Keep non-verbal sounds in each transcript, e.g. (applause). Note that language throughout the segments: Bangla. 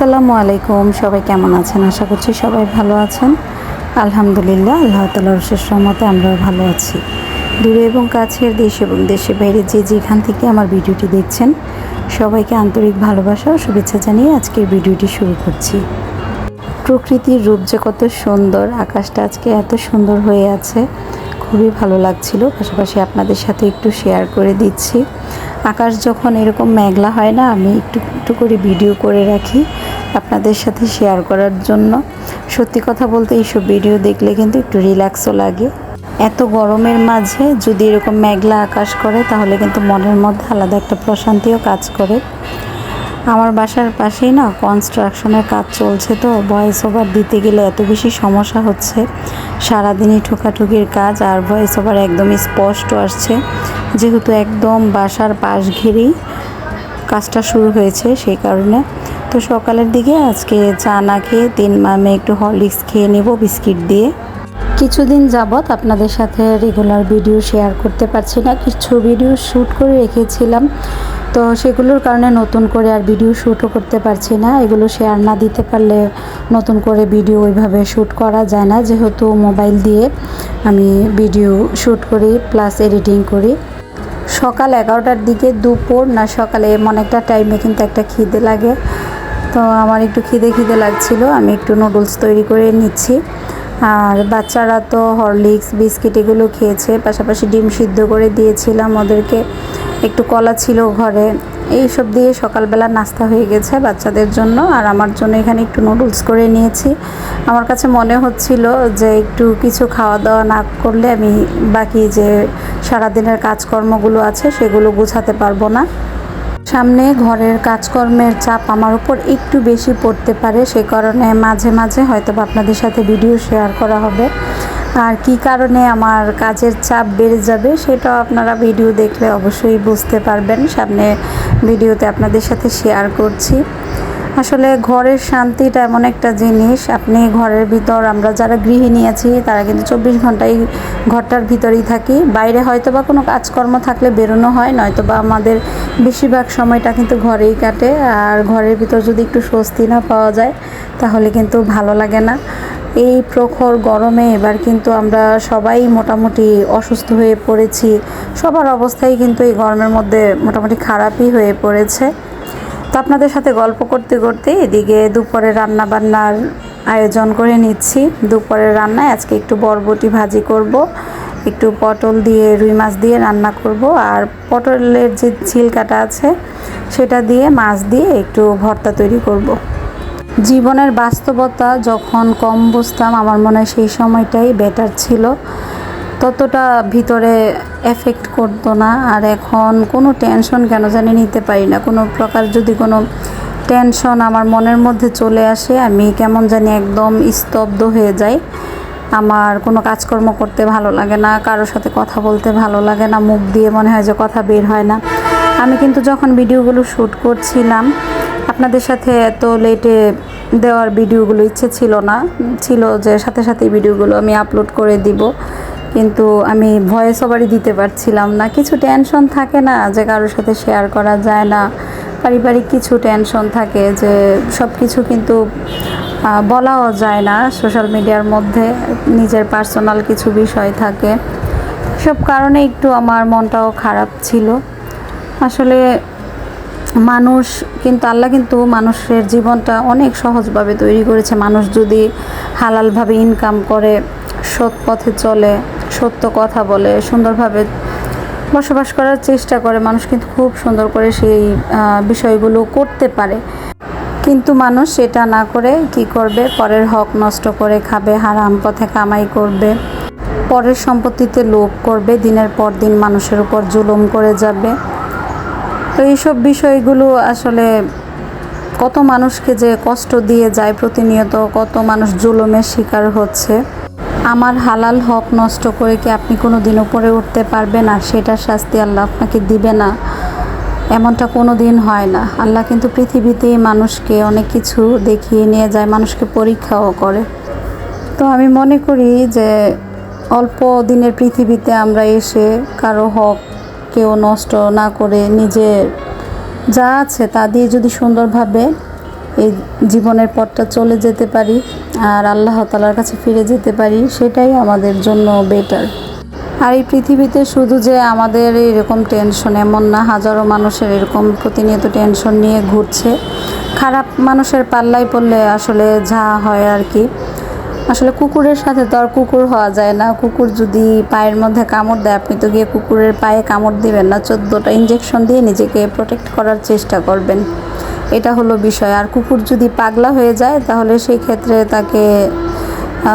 আসসালামু আলাইকুম। সবাই কেমন আছেন? আশা করছি সবাই ভালো আছেন। আলহামদুলিল্লাহ, আল্লাহ তালার রহমতে আমরাও ভালো আছি। দূরে এবং কাছের দেশ এবং দেশে বাইরে যে যেখান থেকে আমার ভিডিওটি দেখছেন, সবাইকে আন্তরিক ভালোবাসা ও শুভেচ্ছা জানিয়ে আজকের ভিডিওটি শুরু করছি। প্রকৃতির রূপ যে কত সুন্দর, আকাশটা আজকে এত সুন্দর হয়ে আছে, খুবই ভালো লাগছিল। পাশাপাশি আপনাদের সাথে একটু শেয়ার করে দিচ্ছি। আকাশ যখন এরকম মেঘলা হয় না, আমি একটু একটু করে ভিডিও করে রাখি। আপনাদের সাথে শেয়ার করার জন্য। সত্যি কথা বলতে এইসব ভিডিও দেখলে কিন্তু একটু রিল্যাক্সও লাগে। এত গরমের মাঝে যদি এরকম মেঘলা আকাশ করে, তাহলে কিন্তু মনের মধ্যে আলাদা একটা প্রশান্তিও কাজ করে। আমার বাসার পাশেই না কনস্ট্রাকশনের কাজ চলছে তো ভয়েস ওভার দিতে গেলে এত বেশি সমস্যা হচ্ছে। সারাদিনই ঠোকাঠুকির কাজ আর ভয়েস ওভার একদমই স্পষ্ট আসছে। যেহেতু একদম বাসার পাশ ঘিরেই কাজটা শুরু হয়েছে, সেই কারণে তো সকালের দিকে আজকে চা না খেয়ে তিন মামে একটু হরলিক্স খেয়ে নেব বিস্কিট দিয়ে। কিছুদিন যাবৎ আপনাদের সাথে রেগুলার ভিডিও শেয়ার করতে পারছি না, কিছু ভিডিও শ্যুট করে রেখেছিলাম। তো সেগুলোর কারণে নতুন করে আর ভিডিও শ্যুটও করতে পারছি না। এগুলো শেয়ার না দিতে পারলে নতুন করে ভিডিও ওইভাবে শ্যুট করা যায় না। যেহেতু মোবাইল দিয়ে আমি ভিডিও শ্যুট করি প্লাস এডিটিং করি। সকাল এগারোটার দিকে দুপুর, না সকালে এমন একটা টাইমে কিন্তু একটা খিদে লাগে। তো আমার একটু খিদে খিদে লাগছিল, আমি একটু নুডলস তৈরি করে নিচ্ছি। আর বাচ্চারা তো হরলিক্স, বিস্কিট এগুলো খেয়েছে, পাশাপাশি ডিম সিদ্ধ করে দিয়েছিলাম ওদেরকে। একটু কলা ছিল ঘরে এই সব দিয়ে সকালবেলা নাস্তা হয়ে গেছে বাচ্চাদের জন্য। আর আমার জন্য এখানে একটু নুডলস করে নিয়েছি। আমার কাছে মনে হচ্ছিল যে একটু কিছু খাওয়া দাওয়া না করলে আমি বাকি যে সারাদিনের কাজকর্মগুলো আছে সেগুলো গুছাতে পারব না। সামনে ঘরের কাজকর্মের চাপ আমার উপর একটু বেশি পড়তে পারে, সে কারণে মাঝে মাঝে হয়তো আপনাদের সাথে ভিডিও শেয়ার করা হবে। আর কি কারণে আমার কাজের চাপ বেড়ে যাবে সেটাও আপনারা ভিডিও দেখলে অবশ্যই বুঝতে পারবেন। সামনে ভিডিওতে আপনাদের সাথে শেয়ার করছি। আসলে ঘরের শান্তিটা এমন একটা জিনিস। আপনি ঘরের ভিতর আমরা যারা গৃহিণী আছি, তারা কিন্তু চব্বিশ ঘন্টাই ঘরটার ভিতরেই থাকি। বাইরে হয়তো বা কোনো কাজকর্ম থাকলে বেরোনো হয় নয়তো বা আমাদের বেশিরভাগ সময়টা কিন্তু ঘরেই কাটে। আর ঘরের ভিতর যদি একটু স্বস্তি না পাওয়া যায়, তাহলে কিন্তু ভালো লাগে না। এই প্রখর গরমে এবার কিন্তু আমরা সবাই মোটামুটি অসুস্থ হয়ে পড়েছি। সবার অবস্থাই কিন্তু এই গরমের মধ্যে মোটামুটি খারাপই হয়ে পড়েছে। তো আপনাদের সাথে গল্প করতে করতে এদিকে দুপুরে রান্না বান্নার আয়োজন করে নিচ্ছি দুপুরের রান্নায় আজকে একটু বরবটি ভাজি করব, একটু পটল দিয়ে রুই মাছ দিয়ে রান্না করব, আর পটলের যে ছিলকাটা আছে সেটা দিয়ে মাছ দিয়ে একটু ভর্তা তৈরি করব। জীবনের বাস্তবতা যখন কম বুঝতাম, আমার মনে হয় সেই সময়টাই বেটার ছিল ততটা ভিতরে এফেক্ট করতো না। আর এখন কোনো টেনশন কেন জানি নিতে পারি না। কোনো প্রকার যদি কোনো টেনশন আমার মনের মধ্যে চলে আসে, আমি কেমন জানি একদম স্তব্ধ হয়ে যাই। আমার কোনো কাজকর্ম করতে ভালো লাগে না, কারোর সাথে কথা বলতে ভালো লাগে না, মুখ দিয়ে মনে হয় যে কথা বের হয় না। আমি কিন্তু যখন ভিডিওগুলো শ্যুট করছিলাম, আপনাদের সাথে এত লেটে দেওয়ার ভিডিওগুলো ইচ্ছে ছিল না। ছিল যে সাথে সাথে ভিডিওগুলো আমি আপলোড করে দিব। কিন্তু আমি ভয়েস ওভারই দিতে পারছিলাম না। কিছু টেনশন থাকে না যে কারোর সাথে শেয়ার করা যায় না। পারিবারিক কিছু টেনশন থাকে যে সব কিছু কিন্তু বলাও যায় না সোশ্যাল মিডিয়ার মধ্যে। নিজের পার্সোনাল কিছু বিষয় থাকে। সব কারণে একটু আমার মনটাও খারাপ ছিল। আসলে মানুষ কিন্তু, আল্লাহ কিন্তু মানুষের জীবনটা অনেক সহজভাবে তৈরি করেছে। মানুষ যদি হালালভাবে ইনকাম করে, সৎ পথে চলে সত্য কথা বলে, সুন্দরভাবে বসবাস করার চেষ্টা করে। মানুষ কিন্তু খুব সুন্দর করে সেই বিষয়গুলো করতে পারে। কিন্তু মানুষ সেটা না করে কি করবে? পরের হক নষ্ট করে খাবে, হারাম পথে কামাই করবে, পরের সম্পত্তিতে লোভ করবে, দিনের পর দিন মানুষের উপর জুলুম করে যাবে। তো এইসব বিষয়গুলো আসলে কত মানুষকে যে কষ্ট দিয়ে যায় প্রতিনিয়ত, কত মানুষ জুলুমের শিকার হচ্ছে। আমার হালাল হক নষ্ট করে কি আপনি কোনো দিন উপরে উঠতে পারবেন আর সেটার শাস্তি আল্লাহ আপনাকে দিবে না। এমনটা কোনো দিন হয় না। আল্লাহ কিন্তু পৃথিবীতেই মানুষকে অনেক কিছু দেখিয়ে নিয়ে যায়, মানুষকে পরীক্ষাও করে। তো আমি মনে করি যে অল্প দিনের পৃথিবীতে আমরা এসে কারও হক কেউ নষ্ট না করে নিজের যা আছে তা দিয়ে যদি সুন্দরভাবে এই জীবনের পথটা চলে যেতে পারি আর আল্লাহ তালার কাছে ফিরে যেতে পারি, সেটাই আমাদের জন্য বেটার আর এই পৃথিবীতে শুধু যে আমাদের এরকম টেনশন এমন না, হাজারো মানুষের এরকম প্রতিনিয়ত টেনশন নিয়ে ঘুরছে। খারাপ মানুষের পাল্লাই পড়লে আসলে যা হয় আর কি। আসলে কুকুরের সাথে তো আর কুকুর হওয়া যায় না। কুকুর যদি পায়ের মধ্যে কামড় দেয়, আপনি তো গিয়ে কুকুরের পায়ে কামড় দিবেন না। চোদ্দোটা ইঞ্জেকশন দিয়ে নিজেকে প্রোটেক্ট করার চেষ্টা করবেন। এটা হলো বিষয়। আর কুকুর যদি পাগলা হয়ে যায়, তাহলে সেই ক্ষেত্রে তাকে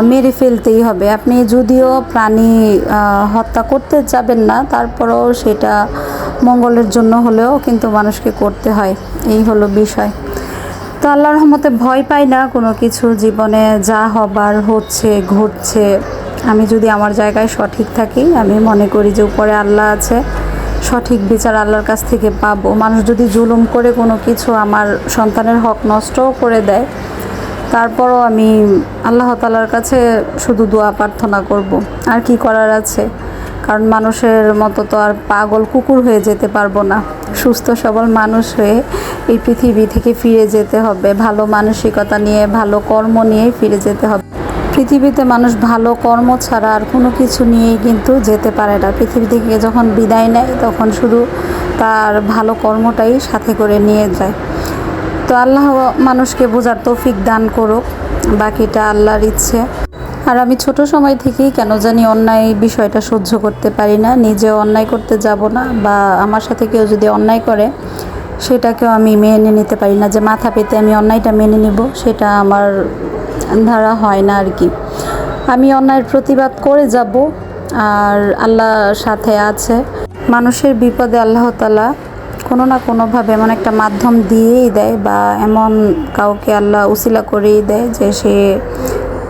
মেরে ফেলতেই হবে। আপনি যদিও প্রাণী হত্যা করতে যাবেন না, তারপরেও সেটা মঙ্গলের জন্য হলেও কিন্তু মানুষকে করতে হয়। এই হলো বিষয়। তো আল্লাহর রহমতে ভয় পাই না, কোনো কিছু জীবনে যা হবার হচ্ছে, ঘটছে। আমি যদি আমার জায়গায় সঠিক থাকি, আমি মনে করি যে উপরে আল্লাহ আছে। সঠিক বিচার আল্লাহর কাছ থেকে পাবো। মানুষ যদি জুলুম করে কোনো কিছু আমার সন্তানের হক নষ্টও করে দেয়, তারপরও আমি আল্লাহ তালার কাছে শুধু দোয়া প্রার্থনা করব। আর কি করার আছে? কারণ মানুষের মতো তো আর পাগল কুকুর হয়ে যেতে পারব না। সুস্থ সবল মানুষ হয়ে এই পৃথিবী থেকে ফিরে যেতে হবে। ভালো মানসিকতা নিয়ে, ভালো কর্ম নিয়ে ফিরে যেতে হবে। পৃথিবীতে মানুষ ভালো কর্ম ছাড়া আর কোনো কিছু নিয়েই কিন্তু যেতে পারে না। পৃথিবী থেকে যখন বিদায় নেয়, তখন শুধু তার ভালো কর্মটাই সাথে করে নিয়ে যায়। তো আল্লাহ মানুষকে বোঝার তৌফিক দান করুক, বাকিটা আল্লাহর ইচ্ছে। আর আমি ছোট সময় থেকেই কেন জানি অন্যায় বিষয়টা সহ্য করতে পারি না, নিজে অন্যায় করতে যাব না বা আমার সাথে কেউ যদি অন্যায় করে, সেটাকেও আমি মেনে নিতে পারি না যে মাথা পেতে আমি অন্যায়টা মেনে নিব, সেটা আমার ধারা হয় না আর কি। আমি অন্যায়ের প্রতিবাদ করে যাব আর আল্লাহ সাথে আছে। মানুষের বিপদে আল্লাহ তালা কোনো না কোনোভাবে এমন একটা মাধ্যম দিয়েই দেয় বা এমন কাউকে আল্লাহ উসিলা করেই দেয় যে সে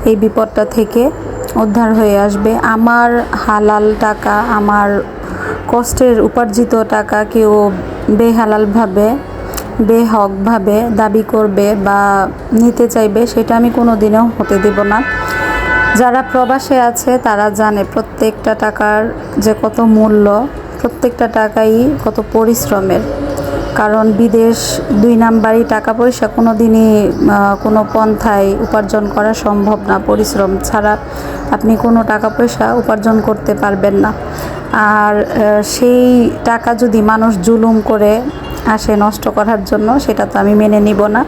এই বিপদটা থেকে উদ্ধার হয়ে আসবে। আমার হালাল টাকা, আমার কষ্টের উপার্জিত টাকা কেউ বেহালালভাবে বেহকভাবে দাবি করবে বা নিতে চাইবে, সেটা আমি কোনো দিনও হতে দেব না। যারা প্রবাসে আছে, তারা জানে প্রত্যেকটা টাকার যে কত মূল্য, প্রত্যেকটা টাকাই কত পরিশ্রমের। কারণ বিদেশ দুই নাম্বারই টাকা পয়সা কোনো দিনই কোনো পন্থায় উপার্জন করা সম্ভব না। পরিশ্রম ছাড়া আপনি কোনো টাকা পয়সা উপার্জন করতে পারবেন না। আর সেই টাকা যদি মানুষ জুলুম করে আসে নষ্ট করার জন্য, সেটা তো আমি মেনে নিব না।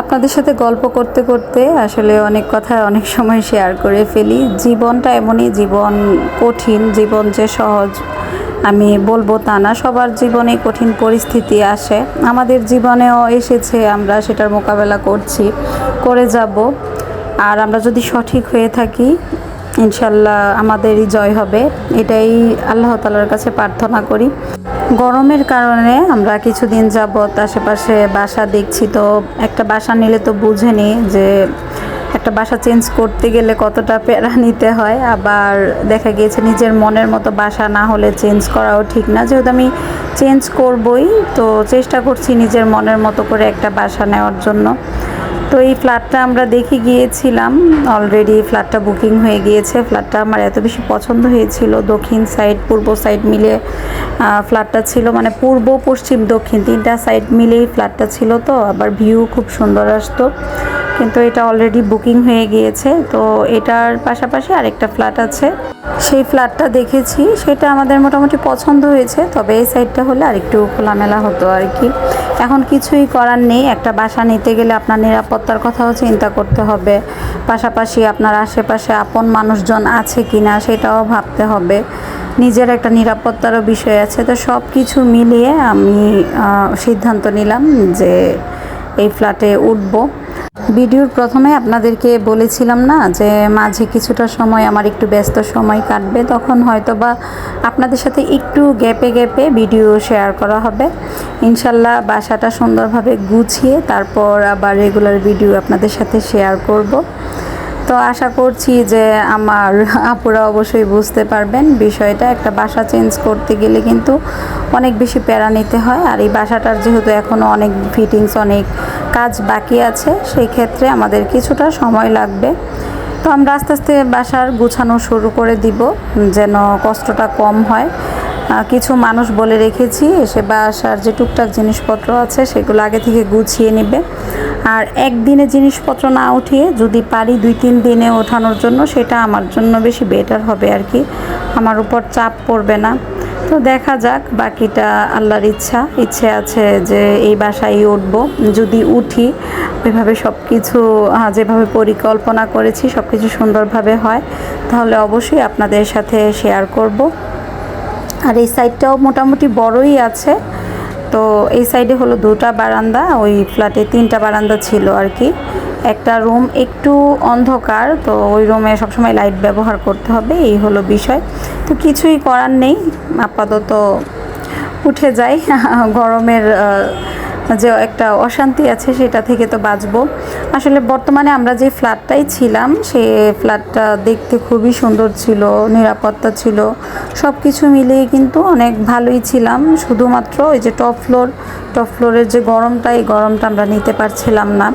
আপনাদের সাথে গল্প করতে করতে আসলে অনেক কথা অনেক সময় শেয়ার করে ফেলি। জীবনটা এমনই জীবন কঠিন, জীবন যে সহজ আমি বলব তা না, সবার জীবনে কঠিন পরিস্থিতি আসে। আমাদের জীবনেও এসেছে আমরা সেটার মোকাবেলা করছি, করে যাব। আর আমরা যদি সঠিক হয়ে থাকি ইনশাল্লাহ আমাদেরই জয় হবে। এটাই আল্লাহ তালার কাছে প্রার্থনা করি। গরমের কারণে আমরা কিছুদিন যাবৎ আশেপাশে বাসা দেখছি তো একটা বাসা নিলে তো বুঝেনি যে একটা বাসা চেঞ্জ করতে গেলে কতটা প্যারা নিতে হয়। আবার দেখা গিয়েছে নিজের মনের মতো বাসা না হলে চেঞ্জ করাও ঠিক না। যেহেতু আমি চেঞ্জ করবই, তো চেষ্টা করছি নিজের মনের মতো করে একটা বাসা নেওয়ার জন্য। তো এই ফ্ল্যাটটা আমরা দেখে গিয়েছিলাম। অলরেডি ফ্ল্যাটটা বুকিং হয়ে গিয়েছে। ফ্ল্যাটটা আমার এত বেশি পছন্দ হয়েছিল। দক্ষিণ সাইড পূর্ব সাইড মিলে ফ্ল্যাটটা ছিল। মানে পূর্ব, পশ্চিম, দক্ষিণ তিনটা সাইড মিলেই ফ্ল্যাটটা ছিল তো। আবার ভিউ খুব সুন্দর আসতো। কিন্তু এটা অলরেডি বুকিং হয়ে গিয়েছে। তো এটার পাশাপাশি আরেকটা ফ্ল্যাট আছে। সেই ফ্ল্যাটটা দেখেছি, সেটা আমাদের মোটামুটি পছন্দ হয়েছে, তবে এই সাইডটা হলে আরেকটু খোলামেলা হতো আর কি। এখন কিছুই করার নেই, একটা বাসা নিতে গেলে আপনার নিরাপত্তার কথাও চিন্তা করতে হবে। পাশাপাশি আপনার আশেপাশে আপন মানুষজন আছে কি না সেটাও ভাবতে হবে। নিজের একটা নিরাপত্তারও বিষয় আছে। তো সব কিছু মিলিয়ে আমি সিদ্ধান্ত নিলাম যে এই ফ্ল্যাটে উঠবো। ভিডিওর প্রথমে আপনাদেরকে বলেছিলাম না যে মাঝে কিছুটা সময় আমার একটু ব্যস্ত সময় কাটবে, তখন হয়তো বা আপনাদের সাথে একটু গ্যাপে গ্যাপে ভিডিও শেয়ার করা হবে। ইনশাল্লাহ বাসাটা সুন্দরভাবে গুছিয়ে তারপর আবার রেগুলার ভিডিও আপনাদের সাথে শেয়ার করব। তো আশা করছি যে আমার আপুরা অবশ্যই বুঝতে পারবেন বিষয়টা। একটা বাসা চেঞ্জ করতে গেলে কিন্তু অনেক বেশি প্যারা নিতে হয়। আর এই বাসাটার যেহেতু এখনও অনেক ফিটিংস অনেক কাজ বাকি আছে, সেই ক্ষেত্রে আমাদের কিছুটা সময় লাগবে। তো আমরা আস্তে আস্তে বাসার গুছানো শুরু করে দিব, যেন কষ্টটা কম হয়। কিছু মানুষ বলে রেখেছি, এসে বাসার যে টুকটাক জিনিসপত্র আছে, সেগুলো আগে থেকে গুছিয়ে নেবে। আর একদিনে জিনিসপত্র না উঠিয়ে যদি পারি দুই তিন দিনে ওঠানোর জন্য, সেটা আমার জন্য বেশি বেটার হবে আর কি। আমার উপর চাপ পড়বে না। তো দেখা যাক, বাকিটা আল্লাহর ইচ্ছা। ইচ্ছে আছে যে এই বাসায় উঠব। যদি উঠি ওইভাবে সব কিছু যেভাবে পরিকল্পনা করেছি সব কিছু সুন্দরভাবে হয়, তাহলে অবশ্যই আপনাদের সাথে শেয়ার করব। আর এই সাইডটাও মোটামুটি বড়ই আছে। তো এই সাইডে হলো দুটা বারান্দা, ওই ফ্ল্যাটে তিনটা বারান্দা ছিল আর কি। একটা রুম একটু অন্ধকার, তো ওই রুমে সবসময় লাইট ব্যবহার করতে হবে, এই হলো বিষয়। তো কিছুই করার নেই, আপাতত উঠে যাই। (laughs) গরমের যে একটা অশান্তি আছে সেটা থেকে তো বাঁচবো। আসলে বর্তমানে আমরা যে ফ্ল্যাটটাই ছিলাম, সে ফ্ল্যাটটা দেখতে খুবই সুন্দর ছিল, নিরাপত্তা ছিল সব কিছু মিলিয়ে কিন্তু অনেক ভালোই ছিলাম। শুধুমাত্র ওই যে টপ ফ্লোর, টপ ফ্লোরের যে গরমটা, এই গরমটা আমরা নিতে পারছিলাম না।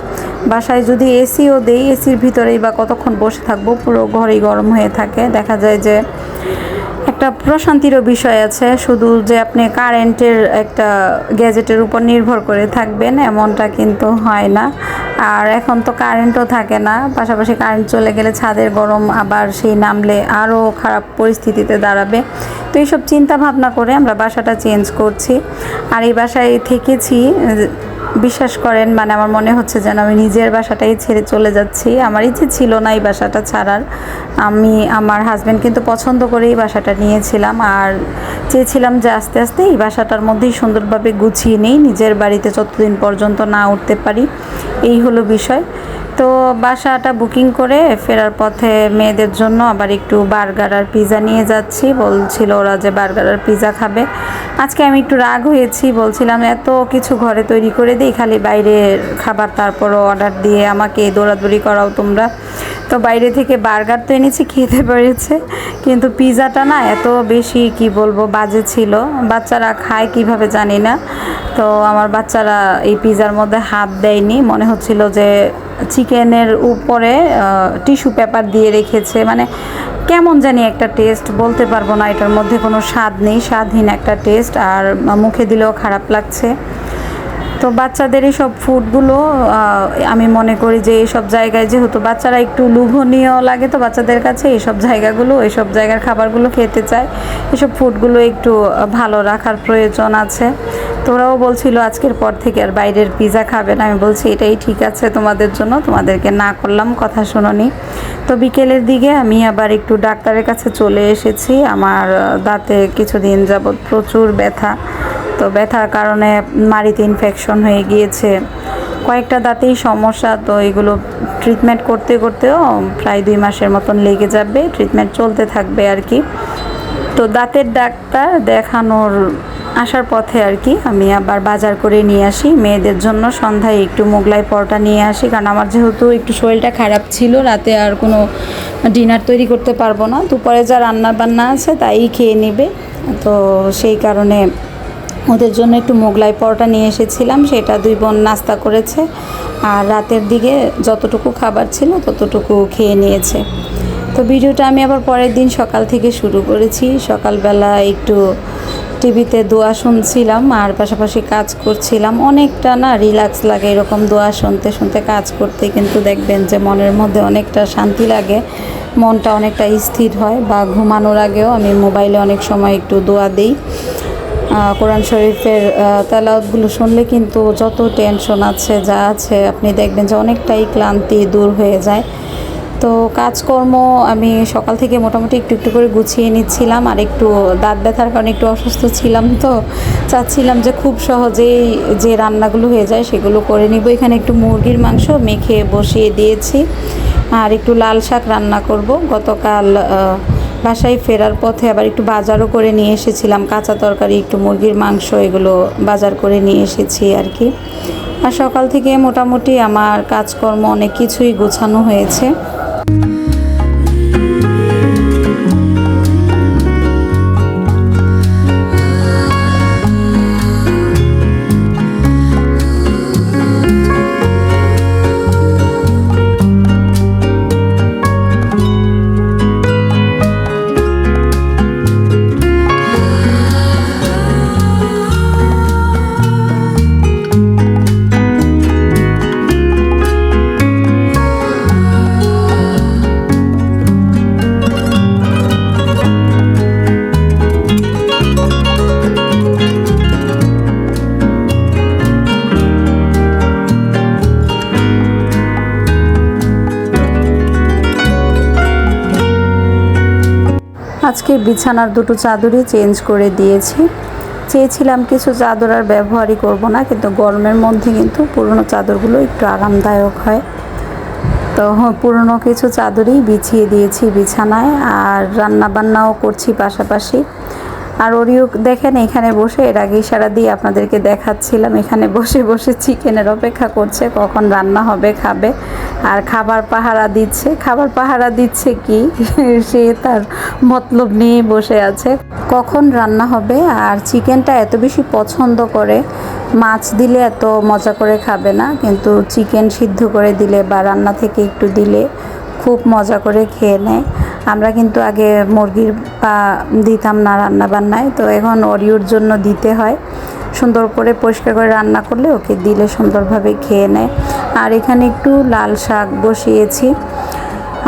বাসায় যদি এসিও দেই, এসির ভিতরেই বা কতক্ষণ বসে থাকব, পুরো ঘরেই গরম হয়ে থাকে। দেখা যায় যে একটা প্রশান্তিরও বিষয় আছে, শুধু যে আপনি কারেন্টের একটা গ্যাজেটের উপর নির্ভর করে থাকবেন, এমনটা কিন্তু হয় না। আর এখন তো কারেন্টও থাকে না, পাশাপাশি কারেন্ট চলে গেলে ছাদের গরম আবার সেই নামলে আরও খারাপ পরিস্থিতিতে দাঁড়াবে। তো এইসব চিন্তা ভাবনা করে আমরা বাসাটা চেঞ্জ করছি। আর এই বাসায় থেকেছি বিশ্বাস করেন মানে আমার মনে হচ্ছে যেন আমি নিজের বাসাটাই ছেড়ে চলে যাচ্ছি। আমার ইচ্ছে ছিল না এই বাসাটা ছাড়ার। আমি, আমার হাজব্যান্ড কিন্তু পছন্দ করে এই বাসাটা নিয়েছিলাম আর চেয়েছিলাম যে আস্তে আস্তে এই বাসাটার মধ্যেই সুন্দরভাবে গুছিয়ে নেই, নিজের বাড়িতে যতদিন পর্যন্ত না উঠতে পারি। এই হলো বিষয়। তো বাসাটা বুকিং করে ফেরার পথে মেয়েদের জন্য আবার একটু বার্গার আর পিৎজা নিয়ে যাচ্ছি। বলছিল ওরা যে বার্গার আর পিৎজা খাবে। আজকে আমি একটু রাগ হয়েছি, বলছিলাম এত কিছু ঘরে তৈরি করে দিই, খালি বাইরের খাবার তারপরও অর্ডার দিয়ে আমাকে দৌড়াদৌড়ি করাও তোমরা। তো বাইরে থেকে বার্গার তো এনেছি, খেতে পেরেছে। কিন্তু পিৎজাটা না এত বেশি, কি বলব, বাজে ছিল। বাচ্চারা খায় কীভাবে জানি না। তো আমার বাচ্চারা এই পিৎজার মধ্যে হাত দেয়নি। মনে হচ্ছিল যে চিকেনের উপরে টিস্যু পেপার দিয়ে রেখেছে। মানে কেমন জানি একটা টেস্ট, বলতে পারব না এটার মধ্যে কোনো স্বাদ নেই, স্বাদহীন একটা টেস্ট, আর মুখে দিলেও খারাপ লাগছে। তো বাচ্চাদের এই সব ফুডগুলো আমি মনে করি যে এইসব জায়গায় যেহেতু বাচ্চারা একটু লোভনীয় লাগে, তো বাচ্চাদের কাছে এইসব জায়গাগুলো এইসব জায়গার খাবারগুলো খেতে চায়। এসব ফুডগুলো একটু ভালো রাখার প্রয়োজন আছে। তোরাও বলছিল আজকের পর থেকে আর বাইরের পিৎজা খাবে না। আমি বলছি, এটাই ঠিক আছে তোমাদের জন্য, তোমাদেরকে না করলাম, কথা শুনোনি। তো বিকেলের দিকে আমি আবার একটু ডাক্তারের কাছে চলে এসেছি। আমার দাঁতে কিছুদিন যাবৎ প্রচুর ব্যথা। তো ব্যথার কারণে মাড়িতে ইনফেকশন হয়ে গিয়েছে। কয়েকটা দাঁতেই সমস্যা, তো এগুলো ট্রিটমেন্ট করতে, করতেও প্রায় দুই মাসের মতন লেগে যাবে। ট্রিটমেন্ট চলতে থাকবে আর কি। তো দাঁতের ডাক্তার দেখানোর আসার পথে আর কি আমি আবার বাজার করে নিয়ে আসি। মেয়েদের জন্য সন্ধ্যায় একটু মোগলাই পরোটা নিয়ে আসি, কারণ আমার যেহেতু একটু শরীরটা খারাপ ছিল, রাতে আর কোনো ডিনার তৈরি করতে পারব না। দুপুরে যা রান্না বান্না আছে তাই খেয়ে নেবে। তো সেই কারণে ওদের জন্য একটু মোগলাই পরোটা নিয়ে এসেছিলাম, সেটা দুই বোন নাস্তা করেছে। আর রাতের দিকে যতটুকু খাবার ছিল ততটুকু খেয়ে নিয়েছে। তো ভিডিওটা আমি আবার পরের দিন সকাল থেকে শুরু করেছি। সকালবেলা একটু টিভিতে দোয়া শুনছিলাম আর পাশাপাশি কাজ করছিলাম। অনেকটা না রিল্যাক্স লাগে এরকম দোয়া শুনতে শুনতে কাজ করতে, কিন্তু দেখবেন যে মনের মধ্যে অনেকটা শান্তি লাগে। মনটা অনেকটা স্থির হয় বা ঘুমানোর আগেও আমি মোবাইলে অনেক সময় একটু দোয়া দিই। কোরআন শরীফের তেলাওয়াতগুলো শুনলে কিন্তু যত টেনশন আছে, যা আছে, আপনি দেখবেন যে অনেকটাই ক্লান্তি দূর হয়ে যায়। তো কাজকর্ম আমি সকাল থেকে মোটামুটি একটু একটু করে গুছিয়ে নিচ্ছিলাম আর একটু দাঁত ব্যথার কারণে একটু অসুস্থ ছিলাম তো চাচ্ছিলাম যে খুব সহজেই যে রান্নাগুলো হয়ে যায় সেগুলো করে নিব। এখানে একটু মুরগির মাংস মেখে বসিয়ে দিয়েছি আর একটু লাল শাক রান্না করব। গতকাল বাসায় ফেরার পথে আবার একটু বাজারও করে নিয়ে এসেছিলাম। কাঁচা তরকারি, একটু মুরগির মাংস এগুলো বাজার করে নিয়ে এসেছি আর কি। আর সকাল থেকে মোটামুটি আমার কাজকর্ম অনেক কিছুই গোছানো হয়েছে। আজকে বিছানার দুটো চাদরই চেঞ্জ করে দিয়েছি। চেয়েছিলাম কিছু চাদর আর ব্যবহারই করব না, কিন্তু গরমের মধ্যে কিন্তু পুরনো চাদরগুলো একটু আরামদায়ক হয়। তো পুরনো কিছু চাদরই বিছিয়ে দিয়েছি বিছানায়, আর রান্নাবান্নাও করছি পাশাপাশি। আর ওরিও দেখেন এখানে বসে, এর আগে ইশারা দিয়ে আপনাদেরকে দেখাচ্ছিলাম, এখানে বসে বসে চিকেনের অপেক্ষা করছে, কখন রান্না হবে, খাবে, আর খাবার পাহারা দিচ্ছে। খাবার পাহারা দিচ্ছে কি? (laughs) সে তার মতলব নিয়ে বসে আছে। কখন রান্না হবে? আর চিকেনটা এত বেশি পছন্দ করে, মাছ দিলে এত মজা করে খাবে না, কিন্তু চিকেন সিদ্ধ করে দিলে বা রান্না থেকে একটু দিলে খুব মজা করে খেয়ে নেয়। আমরা কিন্তু আগে মুরগির পা দিতাম না রান্না বান্নায়। তো এখন অরিওর জন্য দিতে হয়। সুন্দর করে পরিষ্কার করে রান্না করলে ওকে দিলে সুন্দরভাবে খেয়ে নেয়। আর এখানে একটু লাল শাক বসিয়েছি।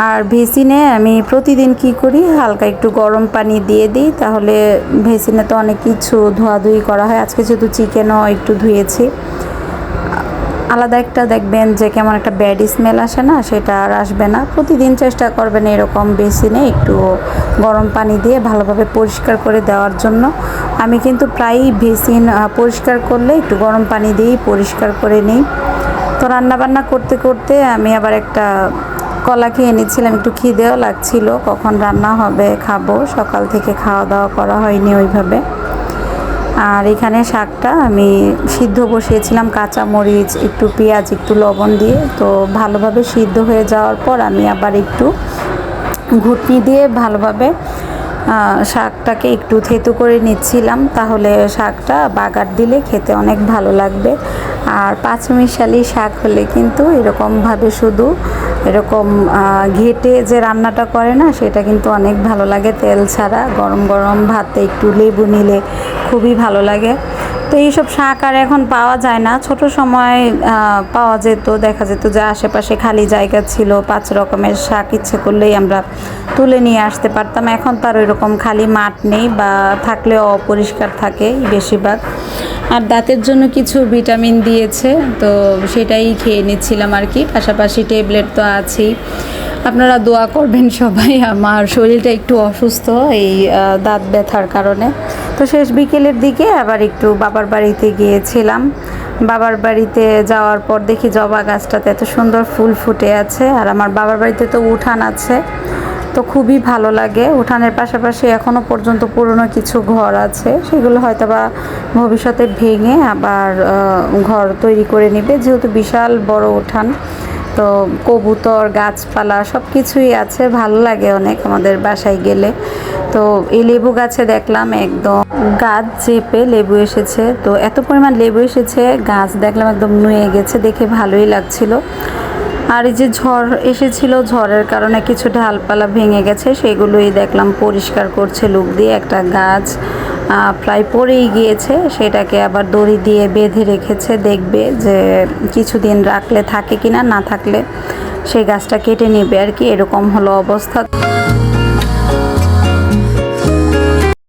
আর ভেসিনে আমি প্রতিদিন কি করি? হালকা একটু গরম পানি দিয়ে দিই। তাহলে ভেসিনে তো অনেক কিছু ধোয়াধুয়ি করা হয়। আজকে যেহেতু চিকেনও একটু ধুয়েছি। আলাদা একটা দেখবেন যে কেমন একটা ব্যাড স্মেল আসে না, সেটা আর আসবে না। প্রতিদিন চেষ্টা করবেন এরকম বেসিনে একটু গরম পানি দিয়ে ভালোভাবে পরিষ্কার করে দেওয়ার জন্য। আমি কিন্তু প্রায়ই বেসিন পরিষ্কার করলে একটু গরম পানি দিয়েই পরিষ্কার করে নিই। তো রান্নাবান্না করতে করতে আমি আবার একটা কলা খেয়ে নিচ্ছিলাম, একটু খিদেও লাগছিল। কখন রান্না হবে, খাব। সকাল থেকে খাওয়া দাওয়া করা হয়নি ওইভাবে। আর এখানে শাকটা আমি সিদ্ধ বসিয়েছিলাম কাঁচা মরিচ একটু পেঁয়াজ, একটু লবণ দিয়ে। তো ভালোভাবে সিদ্ধ হয়ে যাওয়ার পর আমি আবার একটু ঘুটনি দিয়ে ভালোভাবে শাকটাকে একটু থেতু করে নিচ্ছিলাম। তাহলে শাকটা বাগার দিলে খেতে অনেক ভালো লাগবে। আর পাঁচমিশালি শাক হলে কিন্তু এরকমভাবে শুধু এরকম ঘেটে যে রান্নাটা করে না, সেটা কিন্তু অনেক ভালো লাগে তেল ছাড়া। গরম গরম ভাতে একটু লেবু নিলে খুবই ভালো লাগে। তো এইসব শাক আর এখন পাওয়া যায় না। ছোট সময় পাওয়া যেত, দেখা যেত যে আশেপাশে খালি জায়গা ছিল, পাঁচ রকমের শাক ইচ্ছে করলেই আমরা তুলে নিয়ে আসতে পারতাম। এখন তার ওই রকম খালি মাঠ নেই বা থাকলেও অপরিষ্কার থাকে বেশিরভাগ। আর দাঁতের জন্য কিছু ভিটামিন দিয়েছে, তো সেটাই খেয়ে নিচ্ছিলাম আর কি। পাশাপাশি ট্যাবলেট তো আছেই। আপনারা দোয়া করবেন সবাই, আমার শরীরটা একটু অসুস্থ এই দাঁত ব্যথার কারণে। তো শেষ বিকেলের দিকে আবার একটু বাবার বাড়িতে গিয়েছিলাম। বাবার বাড়িতে যাওয়ার পর দেখি জবা গাছটাতে এত সুন্দর ফুল ফুটে আছে আর আমার বাবার বাড়িতে তো উঠান আছে। তো খুবই ভালো লাগে। উঠানের পাশাপাশি এখনও পর্যন্ত পুরনো কিছু ঘর আছে। সেগুলো হয়তো বা ভবিষ্যতে ভেঙে আবার ঘর তৈরি করে নেবে। যেহেতু বিশাল বড় উঠান তো কবুতর, গাছপালা সব কিছুই আছে, ভালো লাগে অনেক আমাদের বাসায় গেলে। তো এই লেবু গাছে দেখলাম একদম গাছ চেপে লেবু এসেছে। তো এত পরিমাণ লেবু এসেছে, গাছ দেখলাম একদম নুয়ে গেছে, দেখে ভালোই লাগছিল। আর এই যে ঝড় এসেছিল, ঝড়ের কারণে কিছু ঢালপালা ভেঙে গেছে, সেগুলোই দেখলাম পরিষ্কার করছে লোক দিয়ে, একটা গাছ। প্রায় পড়েই গিয়েছে। সেটাকে আবার দড়ি দিয়ে বেঁধে রেখেছে, দেখবে যে কিছুদিন রাখলে থাকে কিনা, না থাকলে সেই গাছটা কেটে নেবে আর কি। এরকম হলো অবস্থা।